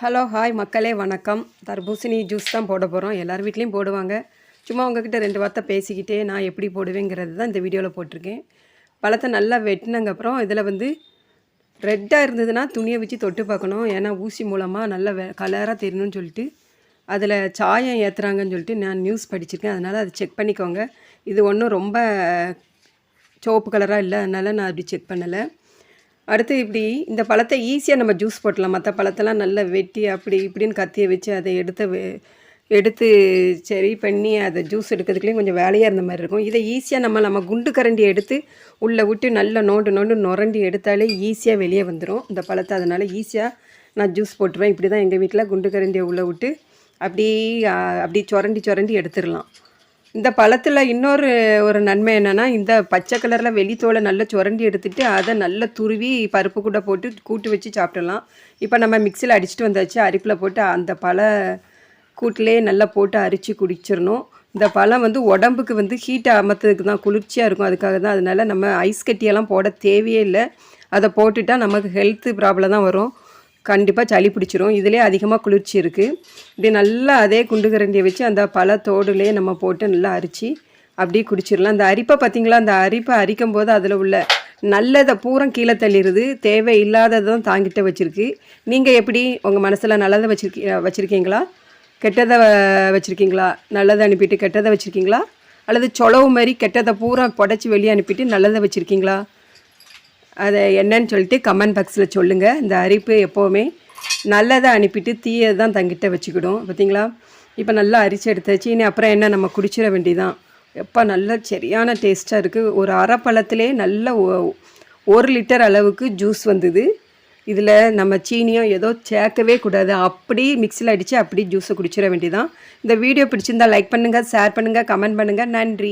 Hello hi மக்களே வணக்கம். தர்பூசணி ஜூஸ் தான் போட போகிறோம் எல்லார் வீட்லேயும் போடுவாங்க. சும்மா உங்ககிட்ட ரெண்டு வார்த்தை பேசிக்கிட்டே நான் எப்படி போடுவேங்கிறது தான் இந்த வீடியோவில் போட்டிருக்கேன். பழத்தை நல்லா வெட்டினங்கப்புறம் இதில் வந்து ரெட்டாக இருந்ததுன்னா துணியை வச்சு தொட்டு பார்க்கணும். ஏன்னா ஊசி மூலமாக நல்ல வெ கலராக தெரியணும்னு சொல்லிட்டு அதில் சாயம் ஏற்றுறாங்கன்னு சொல்லிட்டு நான் நியூஸ் படிச்சிருக்கேன். அதனால் அதை செக் பண்ணிக்கோங்க. இது ஒன்றும் ரொம்ப சிவப்பு கலராக இல்லை. அதனால் நான் அப்படி செக் பண்ணலை. அடுத்து இப்படி இந்த பழத்தை ஈஸியாக நம்ம ஜூஸ் போட்டலாம். மற்ற பழத்தெல்லாம் நல்லா வெட்டி அப்படி இப்படின்னு கத்தியை வச்சு அதை எடுத்து வெ- எடுத்து சரி பண்ணி அதை ஜூஸ் எடுக்கிறதுக்குலேயும் கொஞ்சம் வேலையாக இருந்த மாதிரி இருக்கும். இதை ஈஸியாக நம்ம நம்ம குண்டு கரண்டி எடுத்து உள்ளே விட்டு நல்லா நோண்டு நோண்டு நுரண்டி எடுத்தாலே ஈஸியாக வெளியே வந்துடும் இந்த பழத்தை அதனால் ஈஸியாக நான் ஜூஸ் போட்டுருவேன். இப்படி தான் எங்கள் வீட்டில் குண்டு கரண்டியை உள்ளே விட்டு அப்படி அப்படி சுரண்டி சுரண்டி எடுத்துடலாம். இந்த பழத்தில் இன்னொரு ஒரு நன்மை என்னென்னா இந்த பச்சை கலரில் வெளித்தோலை நல்லா சுரண்டி எடுத்துகிட்டு அதை நல்லா துருவி பருப்பு கூட போட்டு கூட்டு வச்சு சாப்பிடலாம். இப்போ நம்ம மிக்சியில் அடிச்சுட்டு வந்தாச்சு அரிப்பில் போட்டு அந்த பழ கூட்டிலே நல்லா போட்டு அரித்து குடிச்சிடணும். இந்த பழம் வந்து உடம்புக்கு வந்து ஹீட் அமர்த்ததுக்கு தான் குளிர்ச்சியாக இருக்கும். அதுக்காக தான் அதனால் நம்ம ஐஸ் கட்டியெல்லாம் போட தேவையே இல்லை. அதை போட்டுட்டால் நமக்கு ஹெல்த்து ப்ராப்ளம் தான் வரும். கண்டிப்பாக சளி பிடிச்சிரும். இதிலே அதிகமாக குளிர்ச்சி இருக்குது இது நல்லா அதே குண்டு கரண்டியை வச்சு அந்த பழத்தோடுலேயே நம்ம போட்டு நல்லா அரிச்சு அப்படியே குடிச்சிடலாம் அந்த அரிப்பை பார்த்திங்களா அந்த அரிப்பை அரிக்கும் போது அதில் உள்ள நல்லதை பூரம் கீழே தள்ளிடுது தேவை இல்லாததான் தாங்கிட்ட வச்சுருக்கு. நீங்கள் எப்படி உங்கள் மனசில் நல்லதை வச்சுருக்கீ வச்சுருக்கீங்களா? கெட்டதை வச்சுருக்கீங்களா? நல்லதை அனுப்பிட்டு கெட்டதை வச்சுருக்கீங்களா? அல்லது சொலவு மாதிரி கெட்டதை பூரா புடச்சி வெளியே அனுப்பிட்டு நல்லதை வச்சுருக்கீங்களா? அதை என்னன்னு சொல்லிட்டு கமெண்ட் பாக்ஸில் சொல்லுங்கள் இந்த அரிப்பு எப்போவுமே நல்லதை அனுப்பிட்டு தீயை தான் தங்கிட்ட வச்சுக்கிடும். பார்த்தீங்களா? இப்போ நல்லா அரிச்சு எடுத்தாச்சு. இனி அப்புறம் என்ன? நம்ம குடிச்சிட வேண்டியதான் எப்போ நல்ல சரியான டேஸ்ட்டாக இருக்குது ஒரு அரை நல்ல ஒரு லிட்டர் அளவுக்கு ஜூஸ் வந்தது. இதில் நம்ம சீனியும் ஏதோ சேர்க்கவே கூடாது. அப்படி மிக்சியில் அடித்து அப்படி ஜூஸை குடிச்சிட வேண்டியதான் இந்த வீடியோ பிடிச்சிருந்தா லைக் பண்ணுங்கள் ஷேர் பண்ணுங்கள் கமெண்ட் பண்ணுங்கள் நன்றி.